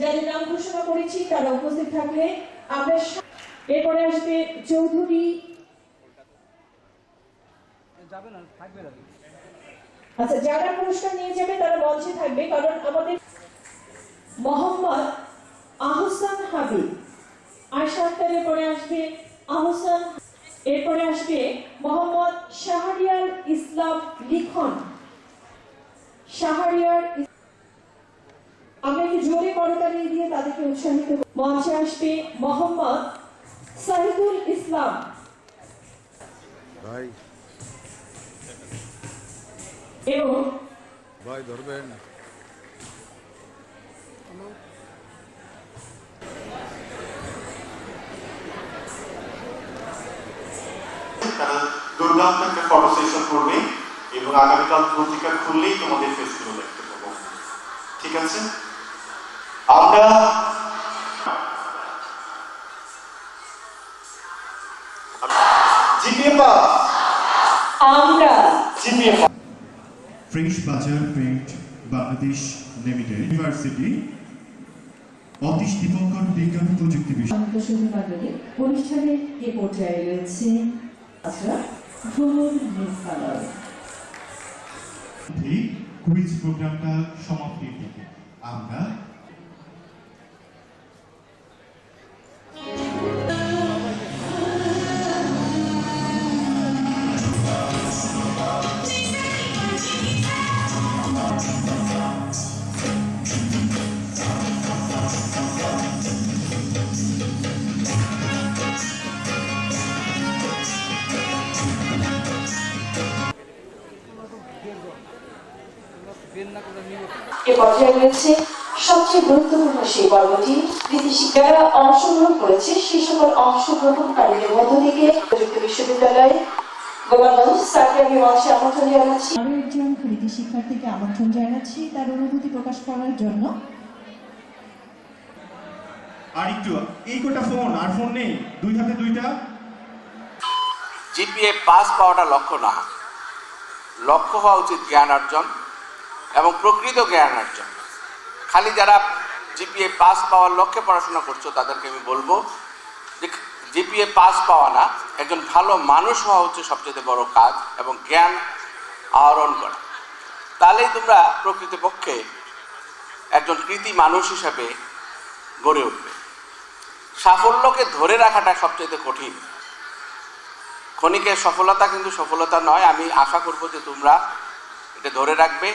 যাদের নাম ঘোষণা করেছি, তারা উপস্থিত থাকলে আমরা এরপরে আসবে চৌধুরী। আচ্ছা যারা পুরস্কার নিয়ে যাবে, তারা মঞ্চে থাকবে, কারণ আমাদের মোহাম্মদ আহসান হাবিব। আক্তারের পরে আসবে আহসান এরপরে আসবে মোহাম্মদ শাহরিয়ার ইসলাম লিখন। শাহরিয়ার করতালি দিয়ে তাদেরকে উৎসাহিত মঞ্চে আসবে মোহাম্মদ সাহিদুল ইসলাম। ভাই। এবং ভাই ধরবেন। তারা দুর্দান্ত একটা ফটো সেশন করবে এবং আগামীকাল পত্রিকা খুললেই তোমাদের ফেসগুলো দেখতে পাবো। ঠিক আছে? আমরা জিপিএ আমরা জিপিএ বাজার print Bangladesh limited university Atish Dipankar বিজ্ঞান প্রযুক্তি বিষয়। অনুষ্ঠানের এ পর্যায়ে রয়েছে আচ্ছা কুইজ প্রোগ্রামটা সমাপ্তির এ পর্যায়ে রয়েছে সবচেয়ে গুরুত্বপূর্ণ সেই পর্বটি। বিদেশি যারা অংশগ্রহণ করেছে সেই সকল অংশগ্রহণকারীদের মধ্য থেকে প্রযুক্তি বিশ্ববিদ্যালয়। আমন্ত্রণ জানাচ্ছি। একজন কৃতি শিক্ষার্থীকে আমন্ত্রণ জানাচ্ছি তার অনুভূতি প্রকাশ করার জন্য। আর একটু এই কোটা ফোন আর ফোন নেই? দুই হাতে দুইটা? জিপিএ পাস পাওয়াটা লক্ষ্য না। লক্ষ্য হওয়া উচিত জ্ঞান অর্জন। এবং প্রকৃত জ্ঞান অর্জন। খালি যারা জিপিএ পাস পাওয়ার লক্ষ্যে পড়াশোনা করছ, তাদেরকে আমি বলব যে জিপিএ পাস পাওয়া না, একজন ভালো মানুষ হওয়া হচ্ছে সবচেয়ে বড় কাজ এবং জ্ঞান আহরণ করা। তাহলেই তোমরা প্রকৃতপক্ষে একজন কৃতি মানুষ হিসাবে গড়ে উঠবে। সাফল্যকে ধরে রাখাটা সবচেয়ে কঠিন। ক্ষণিকের সফলতা কিন্তু সফলতা নয়, আমি আশা করব যে তোমরা এটা ধরে রাখবে।